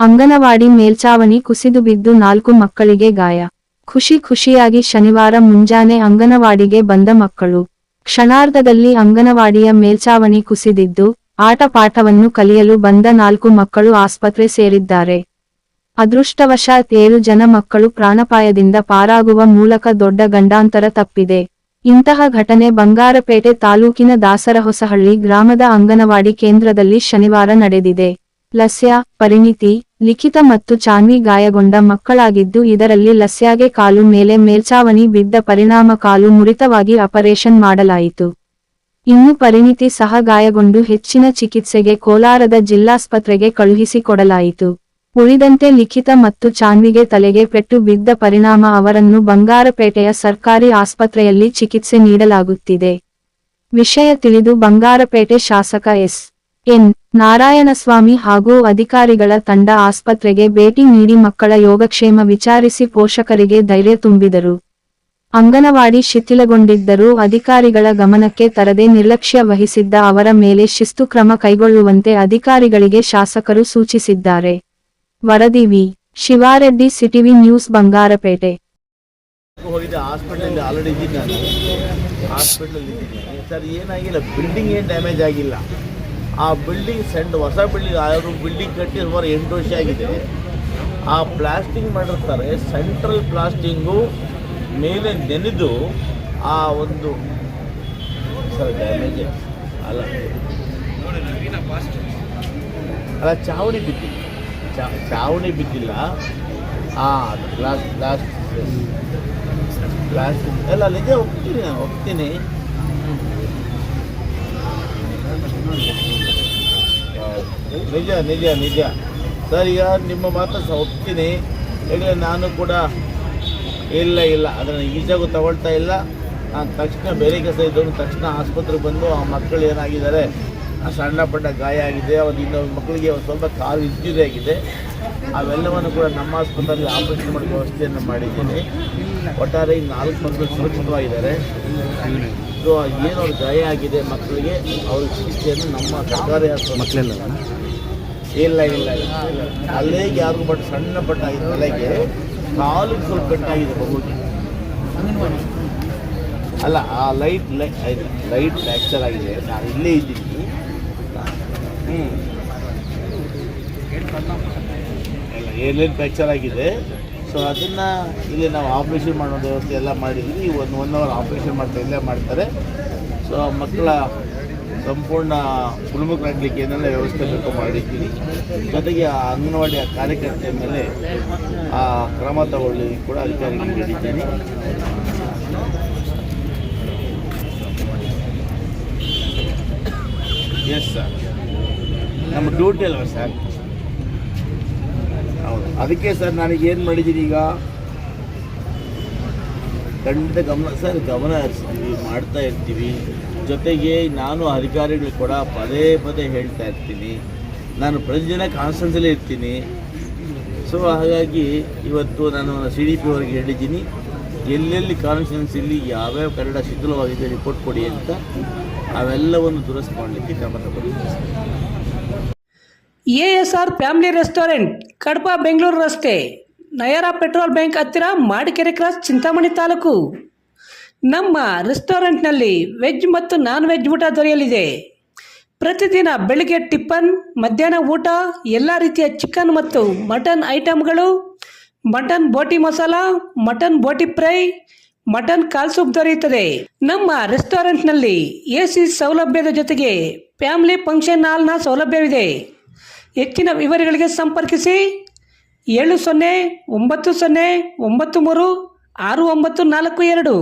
ಅಂಗನವಾಡಿ ಮೇಲ್ಚಾವಣಿ ಕುಸಿದು ಬಿದ್ದು ನಾಲ್ಕು ಮಕ್ಕಳಿಗೆ ಗಾಯ. ಖುಷಿ ಖುಷಿಯಾಗಿ ಶನಿವಾರ ಮುಂಜಾನೆ ಅಂಗನವಾಡಿಗೆ ಬಂದ ಮಕ್ಕಳು. ಕ್ಷಣಾರ್ಧದಲ್ಲಿ ಅಂಗನವಾಡಿಯ ಮೇಲ್ಚಾವಣಿ ಕುಸಿದಿದ್ದು ಆಟ ಪಾಠವನ್ನು ಕಲಿಯಲು ಬಂದ ನಾಲ್ಕು ಮಕ್ಕಳು ಆಸ್ಪತ್ರೆ ಸೇರಿದ್ದಾರೆ. ಅದೃಷ್ಟವಶಾತ್ ಏಳು ಜನ ಮಕ್ಕಳು ಪ್ರಾಣಪಾಯದಿಂದ ಪಾರಾಗುವ ಮೂಲಕ ದೊಡ್ಡ ಗಂಡಾಂತರ ತಪ್ಪಿದೆ. ಇಂತಹ ಘಟನೆ ಬಂಗಾರಪೇಟೆ ತಾಲೂಕಿನ ದಾಸರಹೊಸಹಳ್ಳಿ ಗ್ರಾಮದ ಅಂಗನವಾಡಿ ಕೇಂದ್ರದಲ್ಲಿ ಶನಿವಾರ ನಡೆದಿದೆ. ಲಸ್ಯ, ಪರಿಣಿತಿ ಲಿಖಿತ ಮತ್ತು ಚಾನ್ವಿ ಗಾಯಗೊಂಡ ಮಕ್ಕಳಾಗಿದ್ದು ಇದರಲ್ಲಿ ಲಸ್ಯಾಗೆ ಕಾಲು ಮೇಲೆ ಮೇಲ್ಚಾವಣಿ ಬಿದ್ದ ಪರಿಣಾಮ ಕಾಲು ಮುರಿತವಾಗಿ ಆಪರೇಷನ್ ಮಾಡಲಾಯಿತು. ಇನ್ನು ಪರಿಣಿತಿ ಸಹ ಗಾಯಗೊಂಡು ಹೆಚ್ಚಿನ ಚಿಕಿತ್ಸೆಗೆ ಕೋಲಾರದ ಜಿಲ್ಲಾಸ್ಪತ್ರೆಗೆ ಕಳುಹಿಸಿಕೊಡಲಾಯಿತು. ಉಳಿದಂತೆ ಲಿಖಿತ ಮತ್ತು ಚಾನ್ವಿಗೆ ತಲೆಗೆ ಪೆಟ್ಟು ಬಿದ್ದ ಪರಿಣಾಮ ಅವರನ್ನು ಬಂಗಾರಪೇಟೆಯ ಸರ್ಕಾರಿ ಆಸ್ಪತ್ರೆಯಲ್ಲಿ ಚಿಕಿತ್ಸೆ ನೀಡಲಾಗುತ್ತಿದೆ. ವಿಷಯ ತಿಳಿದು ಬಂಗಾರಪೇಟೆ ಶಾಸಕ ಎಸ್. ಎನ್. ನಾರಾಯಣಸ್ವಾಮಿ ಹಾಗೂ ಅಧಿಕಾರಿಗಳ ತಂಡ ಆಸ್ಪತ್ರೆಗೆ ಭೇಟಿ ನೀಡಿ ಮಕ್ಕಳ ಯೋಗಕ್ಷೇಮ ವಿಚಾರಿಸಿ ಪೋಷಕರಿಗೆ ಧೈರ್ಯ ತುಂಬಿದರು. ಅಂಗನವಾಡಿ ಶಿಥಿಲಗೊಂಡಿದ್ದರೂ ಅಧಿಕಾರಿಗಳ ಗಮನಕ್ಕೆ ತರದೆ ನಿರ್ಲಕ್ಷ್ಯ ವಹಿಸಿದ್ದ ಅವರ ಮೇಲೆ ಶಿಸ್ತು ಕ್ರಮ ಕೈಗೊಳ್ಳುವಂತೆ ಅಧಿಕಾರಿಗಳಿಗೆ ಶಾಸಕರು ಸೂಚಿಸಿದ್ದಾರೆ. ವರದಿ V. Shivareddy, CTV news, Bangarapete. ಆಗಿಲ್ಲ. ಆ ಬಿಲ್ಡಿಂಗ್ ಸೆಂಡ್ ಹೊಸ ಬಿಲ್ಡಿಂಗ್ ಅವರು ಬಿಲ್ಡಿಂಗ್ ಕಟ್ಟಿ ಸುಮಾರು ಎಂಟು ವರ್ಷ ಆಗಿದೆ. ಆ ಪ್ಲಾಸ್ಟಿಂಗ್ ಮಾಡಿರ್ತಾರೆ ಸೆಂಟ್ರಲ್ ಪ್ಲಾಸ್ಟಿಂಗು ಮೇಲೆ ನೆನೆದು ಆ ಒಂದು ಸರ್ ಡ್ಯಾಮೇಜ್ ಅಲ್ಲ. ಅಲ್ಲ, ಚಾವಣಿ ಬಿದ್ದಿಲ್ಲ. ಚಾವಣಿ ಬಿದ್ದಿಲ್ಲ. ಆ ಗ್ಲಾಸ್ ಗ್ಲಾಸ್ ಗ್ಲಾಸ್ ಎಲ್ಲ ಅಲ್ಲಿಗೆ ಹೋಗ್ತೀನಿ ನಾನು, ಹೋಗ್ತೀನಿ. ನಿಜ ನಿಜ ನಿಜ. ಸರ್ ನಿಮ್ಮ ಮಾತು ಸಹ ಒಪ್ತೀನಿ. ಹೇಗೆ ನಾನು ಕೂಡ ಇಲ್ಲ ಇಲ್ಲ. ಅದನ್ನು ಈಜಾಗೂ ತಗೊಳ್ತಾ ಇಲ್ಲ. ನಾನು ತಕ್ಷಣ ಬೇರೆ ಕೆಲಸ ಇದ್ದವನು ತಕ್ಷಣ ಆಸ್ಪತ್ರೆಗೆ ಬಂದು ಆ ಮಕ್ಕಳು ಏನಾಗಿದ್ದಾರೆ? ಆ ಸಣ್ಣ ಪಟ್ಟ ಗಾಯ ಆಗಿದೆ. ಒಂದು ಇನ್ನೊಂದು ಮಕ್ಕಳಿಗೆ ಸ್ವಲ್ಪ ಕಾಲು ಇಂಜುರಿ ಆಗಿದೆ. ಅವೆಲ್ಲವನ್ನು ಕೂಡ ನಮ್ಮ ಆಸ್ಪತ್ರೆಯಲ್ಲಿ ಆಪರೇಷನ್ ಮಾಡೋ ವ್ಯವಸ್ಥೆಯನ್ನು ಮಾಡಿದ್ದೀನಿ. ಒಟ್ಟಾರೆ ಈ ನಾಲ್ಕು ಮಕ್ಕಳು ಸುರಕ್ಷಿತವಾಗಿದ್ದಾರೆ. ಸೊ ಏನು ಗಾಯ ಆಗಿದೆ ಮಕ್ಕಳಿಗೆ. ಅವ್ರ ಚಿಕಿತ್ಸೆಯನ್ನು ನಮ್ಮ ಸರ್ಕಾರಿ ಆಸ್ಪತ್ರೆ ಮಕ್ಕಳೆಲ್ಲ ಇಲ್ಲ ಇಲ್ಲ ಇಲ್ಲ. ಅಲ್ಲೇ ಯಾರಿಗೂ ಬಟ್ ಸಣ್ಣ ಬಟ್ ಆಗಿದೆ ತಲೆಗೆ ಕಾಲಿಗೆ ಸ್ವಲ್ಪ ಕಟ್ಟಾಗಿದೆ ಮಗುಗೆ ಅಲ್ಲ, ಆ ಲೈಟ್ ಲೈಟ್ ಫ್ರ್ಯಾಕ್ಚರ್ ಆಗಿದೆ. ನಾನು ಇಲ್ಲೇ ಇದ್ದೀನಿ. ಹ್ಞೂ ಏನೇನು ಏರ್ಲೈನ್ ಫ್ರ್ಯಾಕ್ಚರ್ ಆಗಿದೆ? ಸೊ ಅದನ್ನು ಇಲ್ಲಿ ನಾವು ಆಪ್ರೇಷನ್ ಮಾಡೋ ವ್ಯವಸ್ಥೆ ಎಲ್ಲ ಮಾಡಿದ್ವಿ. ಒಂದು ಒನ್ ಅವರ್ ಆಪ್ರೇಷನ್ ಮಾಡ್ತಾ, ಇಲ್ಲೇ ಮಾಡ್ತಾರೆ. ಸೊ ಮಕ್ಕಳ ಸಂಪೂರ್ಣ ಗುಣಮುಖರಾಗಲಿಕ್ಕೆ ಏನೆಲ್ಲ ವ್ಯವಸ್ಥೆ ಬೇಕು ಮಾಡಿದ್ದೀವಿ. ಜೊತೆಗೆ ಆ ಅಂಗನವಾಡಿ ಕಾರ್ಯಕರ್ತೆಯ ಮೇಲೆ ಆ ಕ್ರಮ ತಗೊಳ್ಳಿ ಕೂಡ ಅಧಿಕಾರಿಗಳಿಗೆ ಹೇಳಿದ್ದೀನಿ. ಎಸ್ ಸರ್ ನಮ್ಮ ಡ್ಯೂಟಿ ಅಲ್ವ ಸರ್ ಹೌದು. ಅದಕ್ಕೆ ಸರ್ ನನಗೆ ಏನು ಮಾಡಿದ್ದೀನಿ ಈಗ? ಖಂಡಿತ ಗಮನ ಸರ್ ಗಮನ ಹರಿಸ್ತೀವಿ, ಮಾಡ್ತಾ ಇರ್ತೀವಿ. ಜೊತೆಗೆ ನಾನು ಅಧಿಕಾರಿಗಳು ಕೂಡ ಪದೇ ಪದೇ ಹೇಳ್ತಾ ಇರ್ತೀನಿ. ನಾನು ಪ್ರತಿದಿನ ಕಾನ್ಫರೆನ್ಸಲ್ಲೇ ಇರ್ತೀನಿ. ಸೊ ಹಾಗಾಗಿ ಇವತ್ತು ನಾನು ಸಿ ಡಿ ಪಿ ಅವರಿಗೆ ಹೇಳಿದ್ದೀನಿ. ಎಲ್ಲೆಲ್ಲಿ ಕಾನ್ಫರೆನ್ಸಲ್ಲಿ ಯಾವ್ಯಾವ ಕನ್ನಡ ಶಿಥಿಲವಾಗಿದೆ ರಿಪೋರ್ಟ್ ಕೊಡಿ ಅಂತ ಅವೆಲ್ಲವನ್ನು ದುರಸ್ತಿ ಮಾಡಲಿಕ್ಕೆ ತಗೊಂಡಿದ್ದೀನಿ S ASR family restaurant Kadapa Bengaluru ರಸ್ತೆ, ನಯರಾ ಪೆಟ್ರೋಲ್ ಬ್ಯಾಂಕ್ ಹತ್ತಿರ, ಮಾಡಿಕೆರೆ ಕ್ರಾಸ್, ಚಿಂತಾಮಣಿ ತಾಲೂಕು. ನಮ್ಮ ರೆಸ್ಟೋರೆಂಟ್ನಲ್ಲಿ ವೆಜ್ ಮತ್ತು ನಾನ್ ವೆಜ್ ಊಟ ದೊರೆಯಲಿದೆ. ಪ್ರತಿದಿನ ಬೆಳಿಗ್ಗೆ ಟಿಫನ್, ಮಧ್ಯಾಹ್ನ ಊಟ, ಎಲ್ಲ ರೀತಿಯ ಚಿಕನ್ ಮತ್ತು ಮಟನ್ ಐಟಮ್ಗಳು mutton boti masala, mutton boti fry, mutton ಕಾಲ್ ಸೂಪ್ ದೊರೆಯುತ್ತದೆ. ನಮ್ಮ ರೆಸ್ಟೋರೆಂಟ್ನಲ್ಲಿ ಎ ಸಿ ಸೌಲಭ್ಯದ ಜೊತೆಗೆ ಫ್ಯಾಮಿಲಿ ಫಂಕ್ಷನ್ ಹಾಲ್ನ ಸೌಲಭ್ಯವಿದೆ. ಹೆಚ್ಚಿನ ವಿವರಗಳಿಗೆ ಸಂಪರ್ಕಿಸಿ. ಏಳು ಸೊನ್ನೆ, ಒಂಬತ್ತು ಸೊನ್ನೆ, ಒಂಬತ್ತು ಮೂರು, ಆರು ಒಂಬತ್ತು ನಾಲ್ಕು ಎರಡು.